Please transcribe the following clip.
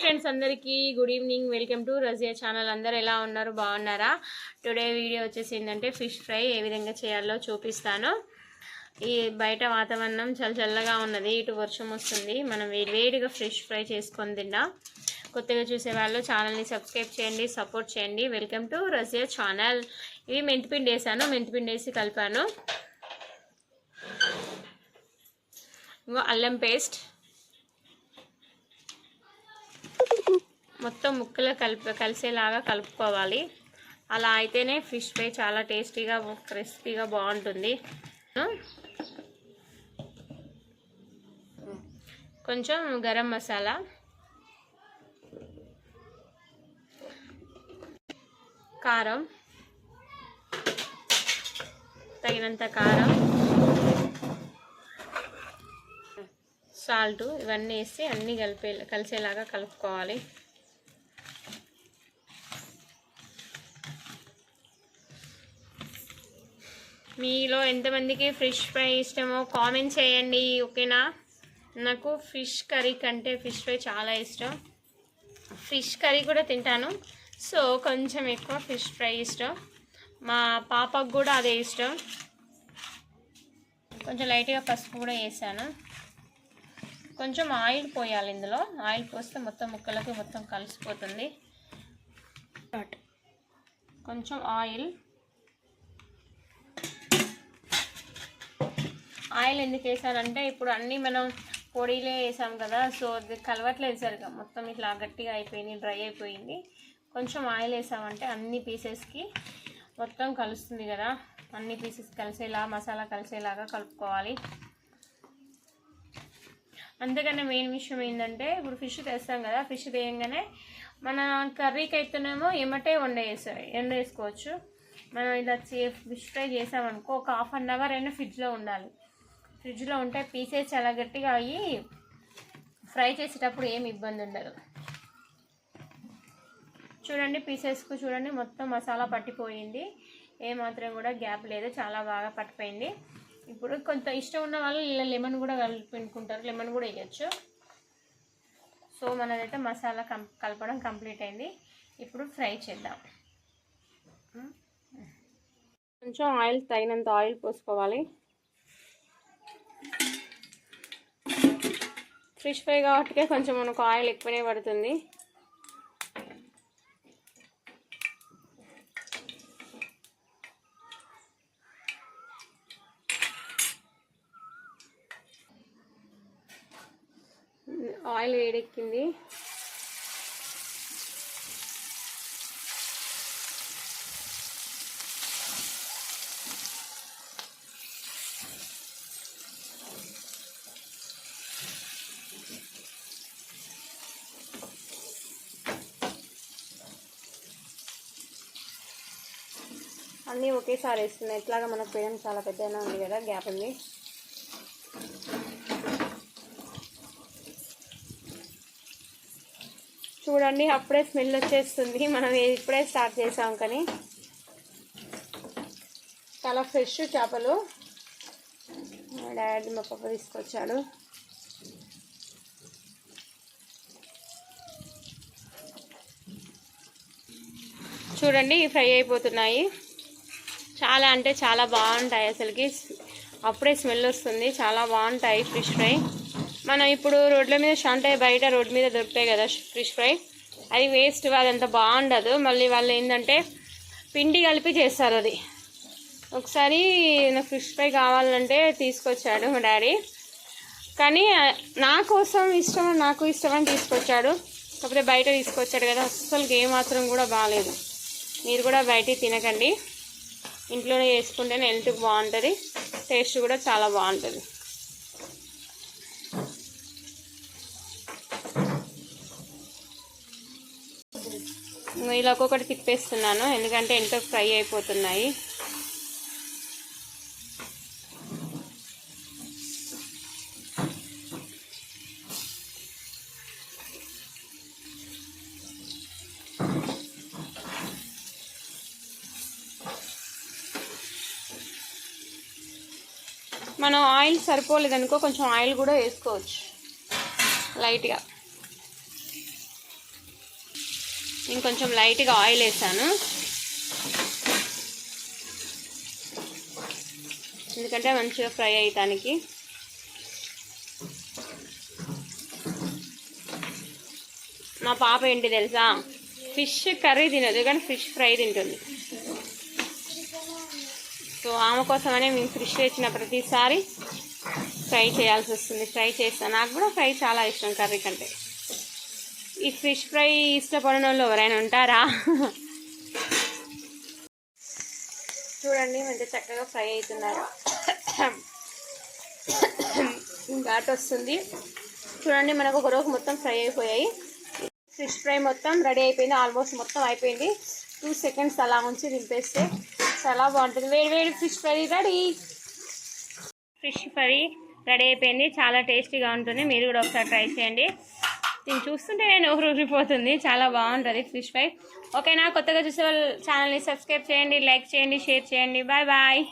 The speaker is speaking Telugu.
ఫ్రెండ్స్ అందరికీ good evening welcome to Razia channel అందరు ఎలా ఉన్నారు? బాగున్నారా? టుడే వీడియో వచ్చేసి ఏంటంటే ఫిష్ ఫ్రై ఏ విధంగా చేయాలో చూపిస్తాను. ఈ బయట వాతావరణం చాలా చల్లగా ఉన్నది ఇటు వర్షం వస్తుంది. మనం వేడి వేడిగా ఫిష్ ఫ్రై చేసుకొని తిందాం. కొత్తగా చూసే వాళ్ళు ఛానల్ని సబ్స్క్రైబ్ చేయండి సపోర్ట్ చేయండి. వెల్కమ్ టు రజియా ఛానల్ ఇవి మెంతిపిండి వేసాను మెంతిపిండి వేసి కలిపాను. ఇంకో అల్లం పేస్ట్ మొత్తం ముక్కలు కలిపి కలిసేలాగా కలుపుకోవాలి. అలా అయితేనే ఫిష్ ఫ్రై చాలా టేస్టీగా క్రిస్పీగా బాగుంటుంది. కొంచెం గరం మసాలా. కారం. తగినంత కారం. సాల్ట్ ఇవన్నీ వేసి అన్నీ కలిపే కలిసేలాగా కలుపుకోవాలి. మీలో ఎంతమందికి ఫిష్ ఫ్రై ఇష్టమో కామెంట్ చేయండి ఓకేనా? నాకు ఫిష్ కర్రీ కంటే ఫిష్ ఫ్రై చాలా ఇష్టం. ఫిష్ కర్రీ కూడా తింటాను. సో కొంచెం ఎక్కువ ఫిష్ ఫ్రై ఇష్టం. మా పాపకు కూడా అదే ఇష్టం. కొంచెం లైట్గా పసుపు కూడా వేసాను. కొంచెం ఆయిల్ పోయాలి ఇందులో. ఆయిల్ పోస్తే మొత్తం ముక్కలకి మొత్తం కలిసిపోతుంది. కొంచెం ఆయిల్. ఆయిల్ ఎందుకు వేసానంటే ఇప్పుడు అన్నీ మనం పొడిలే వేసాం కదా సో అది కలవట్లేదు సరిగా మొత్తం ఇట్లా గట్టిగా అయిపోయింది డ్రై అయిపోయింది. కొంచెం ఆయిల్ వేసామంటే అన్ని పీసెస్కి మొత్తం కలుస్తుంది కదా. అన్ని పీసెస్ కలిసేలా మసాలా కలిసేలాగా కలుపుకోవాలి. అంతకన్నా మెయిన్ విషయం ఏంటంటే ఇప్పుడు ఫిష్ తెస్తాం కదా ఫిష్ తేయంగానే మన కర్రీకి అయితేనేమో ఎమ్మటే వండేసే ఎండ వేసుకోవచ్చు. మనం ఇలా ఫిష్ ఫ్రై చేసామనుకో ఒక హాఫ్ అన్ అవర్ అయినా ఫ్రిడ్జ్లో ఉండాలి. ఫ్రిడ్జ్లో ఉంటే పీసెస్ చాలా గట్టిగా అయ్యి ఫ్రై చేసేటప్పుడు ఏమి ఇబ్బంది ఉండదు. చూడండి పీసెస్కు చూడండి మొత్తం మసాలా పట్టిపోయింది. ఏమాత్రం కూడా గ్యాప్ లేదు చాలా బాగా పట్టిపోయింది. ఇప్పుడు కొంత ఇష్టం ఉన్న వాళ్ళు ఇలా లెమన్ కూడా కలిపిండుకుంటారు లెమన్ కూడా వేయచ్చు. సో మనదైతే మసాలా కలపడం కంప్లీట్ అయింది. ఇప్పుడు ఫ్రై చేద్దాం. కొంచెం ఆయిల్ తగినంత ఆయిల్ పోసుకోవాలి. ఫిష్ ఫ్రై కాబట్టి కొంచెం మనకు ఆయిల్ ఎక్కువనే పడుతుంది. ఆయిల్ వేడెక్కింది. అన్నీ ఒకేసారి వేస్తున్నాయి. ఎట్లాగా మనకు పేడం చాలా పెద్దగా ఉంది కదా గ్యాప్ ఉంది. చూడండి అప్పుడే స్మెల్ వచ్చేస్తుంది. మనం ఇప్పుడే స్టార్ట్ చేసాం కానీ. చాలా ఫ్రెష్ చేపలు. మా డాడీ మా పప్ప తీసుకొచ్చాడు. చూడండి ఫ్రై అయిపోతున్నాయి. చాలా అంటే చాలా బాగుంటాయి అసలుకి. అప్పుడే స్మెల్ వస్తుంది. చాలా బాగుంటాయి ఫిష్ ఫ్రై. మనం ఇప్పుడు రోడ్ల మీద షాంటాయి బయట రోడ్ మీద దొరుకుతాయి కదా ఫిష్ ఫ్రై. అది వేస్ట్ అదంత బాగుండదు. మళ్ళీ వాళ్ళు ఏంటంటే పిండి కలిపి చేస్తారు అది. ఒకసారి నాకు ఫిష్ ఫ్రై కావాలంటే తీసుకొచ్చాడు మా డాడీ. కానీ నా కోసం ఇష్టం నాకు ఇష్టమని తీసుకొచ్చాడు. కాకపోతే బయట తీసుకొచ్చాడు కదా. అస్సలు ఏమాత్రం కూడా బాగాలేదు మీరు కూడా బయట తినకండి. ఇంట్లోనే చేసుకుంటేనే హెల్త్కి బాగుంటుంది టేస్ట్ కూడా చాలా బాగుంటుంది. ఇలా ఒక్కొక్కటి తిప్పేస్తున్నాను ఎందుకంటే ఎంతో ఫ్రై అయిపోతున్నాయి. మనం ఆయిల్ సరిపోలేదనుకో కొంచెం ఆయిల్ కూడా వేసుకోవచ్చు. లైట్గా. ఇంకొంచెం లైట్గా ఆయిల్ వేసాను. ఎందుకంటే మంచిగా ఫ్రై అయ్యటానికి మా పాప ఏంటి తెలుసా? ఫిష్ కర్రీ తినదు కానీ ఫిష్ ఫ్రై తింటుంది. సో ఆమె కోసమనే మేము ఫిష్ తెచ్చిన ప్రతిసారి ఫ్రై చేయాల్సి వస్తుంది. ఫ్రై చేస్తాను నాకు కూడా ఫ్రై చాలా ఇష్టం కర్రీ కంటే. ఈ ఫిష్ ఫ్రై ఇష్టపడిన వాళ్ళు ఎవరైనా ఉంటారా? చూడండి మంచి చక్కగా ఫ్రై అవుతున్నారు. ఘాట్ వస్తుంది. చూడండి మనకు ఒక రోజు మొత్తం ఫ్రై అయిపోయాయి. ఫిష్ ఫ్రై మొత్తం రెడీ అయిపోయింది. ఆల్మోస్ట్ మొత్తం అయిపోయింది. టూ సెకండ్స్ అలా ఉంచి దింపేస్తే చాలా బాగుంటుంది. వేడి వేడి fish fry ready. Fish fry ready అయిపోయింది. చాలా టేస్టీగా ఉంటుంది. మీరు కూడా ఒకసారి ట్రై చేయండి. దీన్ని చూస్తుంటే నేను ఊరిపోతుంది చాలా బాగుంటుంది ఫిష్ ఫ్రై. ఓకేనా? కొత్తగా చూసే వాళ్ళు ఛానల్ని సబ్స్క్రైబ్ చేయండి లైక్ చేయండి షేర్ చేయండి. Bye bye.